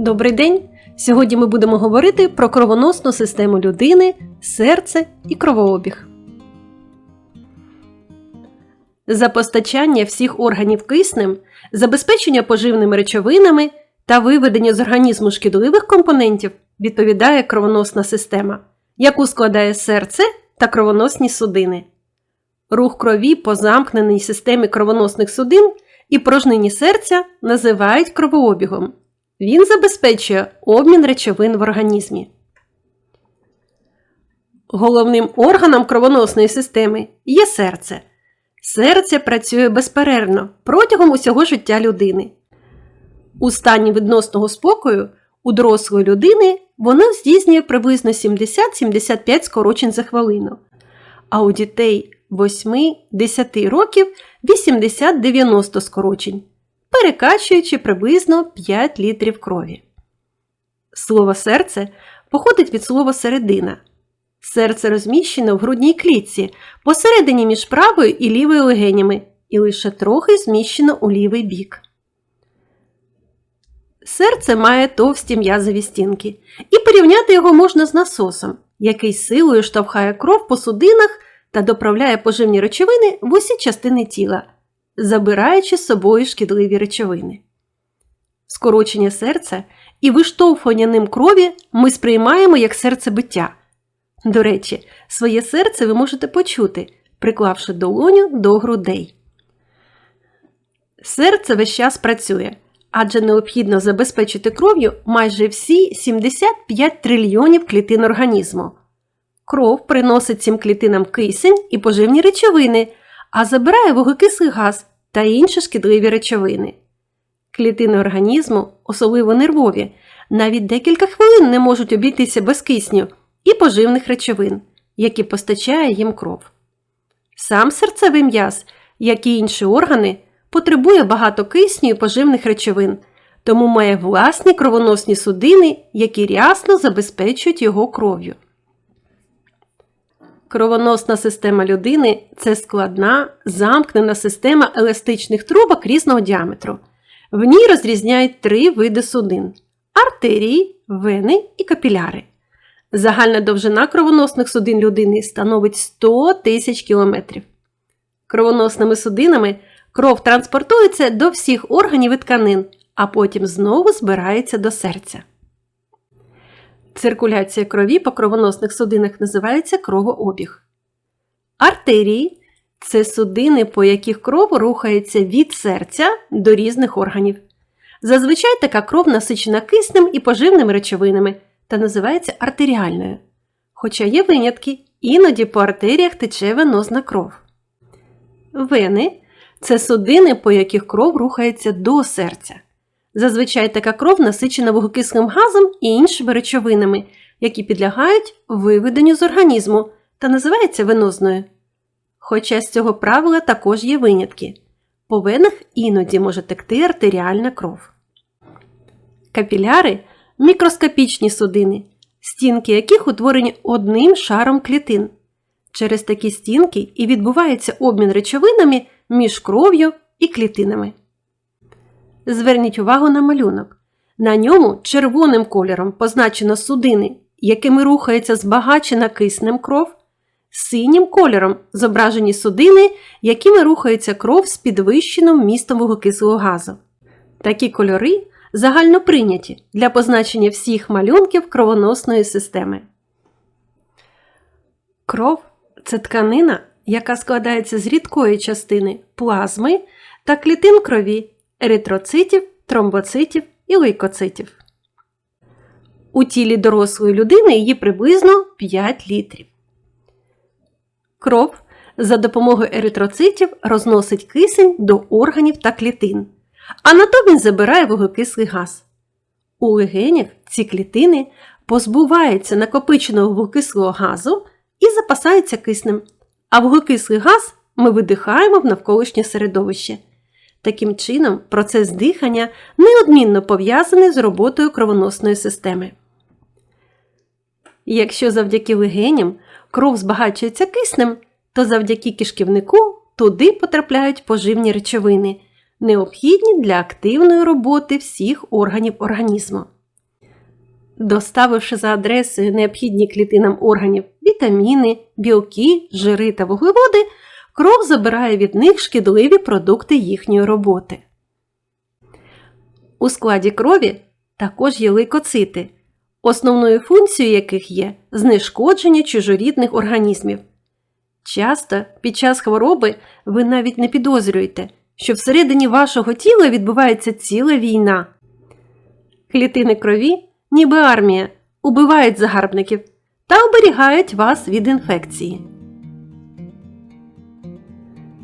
Добрий день! Сьогодні ми будемо говорити про кровоносну систему людини, серце і кровообіг. За постачання всіх органів киснем, забезпечення поживними речовинами та виведення з організму шкідливих компонентів відповідає кровоносна система, яку складає серце та кровоносні судини. Рух крові по замкненій системі кровоносних судин і порожнині серця називають кровообігом. Він забезпечує обмін речовин в організмі. Головним органом кровоносної системи є серце. Серце працює безперервно протягом усього життя людини. У стані відносного спокою у дорослої людини воно здійснює приблизно 70-75 скорочень за хвилину, а у дітей 8-10 років 80-90 скорочень перекачуючи приблизно 5 літрів крові. Слово серце походить від слова середина. Серце розміщено в грудній клітці посередині між правою і лівою легенями і лише трохи зміщено у лівий бік. Серце має товсті м'язові стінки, і порівняти його можна з насосом, який силою штовхає кров по судинах та доправляє поживні речовини в усі частини тіла забираючи з собою шкідливі речовини. Скорочення серця і виштовхування ним крові ми сприймаємо як серцебиття. До речі, своє серце ви можете почути, приклавши долоню до грудей. Серце весь час працює, адже необхідно забезпечити кров'ю майже всі 75 трильйонів клітин організму. Кров приносить цим клітинам кисень і поживні речовини, а забирає вуглекислий газ та інші шкідливі речовини. Клітини організму, особливо нервові, навіть декілька хвилин не можуть обійтися без кисню і поживних речовин, які постачає їм кров. Сам серцевий м'яз, як і інші органи, потребує багато кисню і поживних речовин, тому має власні кровоносні судини, які рясно забезпечують його кров'ю. Кровоносна система людини це складна, замкнена система еластичних трубок різного діаметру. В ній розрізняють три види судин артерії, вени і капіляри. Загальна довжина кровоносних судин людини становить 100 тисяч кілометрів. Кровоносними судинами кров транспортується до всіх органів і тканин, а потім знову збирається до серця. Циркуляція крові по кровоносних судинах називається кровообіг. Артерії це судини, по яких кров рухається від серця до різних органів. Зазвичай така кров насичена киснем і поживними речовинами та називається артеріальною. Хоча є винятки, іноді по артеріях тече венозна кров. Вени це судини, по яких кров рухається до серця. Зазвичай така кров насичена вуглекислим газом і іншими речовинами, які підлягають виведенню з організму та називаються венозною. Хоча з цього правила також є винятки. По венах іноді може текти артеріальна кров. Капіляри мікроскопічні судини, стінки яких утворені одним шаром клітин. Через такі стінки і відбувається обмін речовинами між кров'ю і клітинами. Зверніть увагу на малюнок. На ньому червоним кольором позначено судини, якими рухається збагачена киснем кров, синім кольором зображені судини, якими рухається кров з підвищеним містом вуглекислого газу. Такі кольори загально прийняті для позначення всіх малюнків кровоносної системи. Кров це тканина, яка складається з рідкої частини плазми та клітин крові еритроцитів, тромбоцитів і лейкоцитів. У тілі дорослої людини її приблизно 5 літрів. Кров за допомогою еритроцитів розносить кисень до органів та клітин, а натомість забирає вуглекислий газ. У легенях ці клітини позбуваються накопиченого вуглекислого газу і запасаються киснем, а вуглекислий газ ми видихаємо в навколишнє середовище. Таким чином, процес дихання неодмінно пов'язаний з роботою кровоносної системи. Якщо завдяки легеням кров збагачується киснем, то завдяки кишківнику туди потрапляють поживні речовини, необхідні для активної роботи всіх органів організму. доставивши за адресою необхідні клітинам органів вітаміни, білки, жири та вуглеводи, кров забирає від них шкідливі продукти їхньої роботи. У складі крові також є лейкоцити, основною функцією яких є знешкодження чужорідних організмів. Часто під час хвороби ви навіть не підозрюєте, що всередині вашого тіла відбувається ціла війна. Клітини крові, ніби армія, убивають загарбників та оберігають вас від інфекції.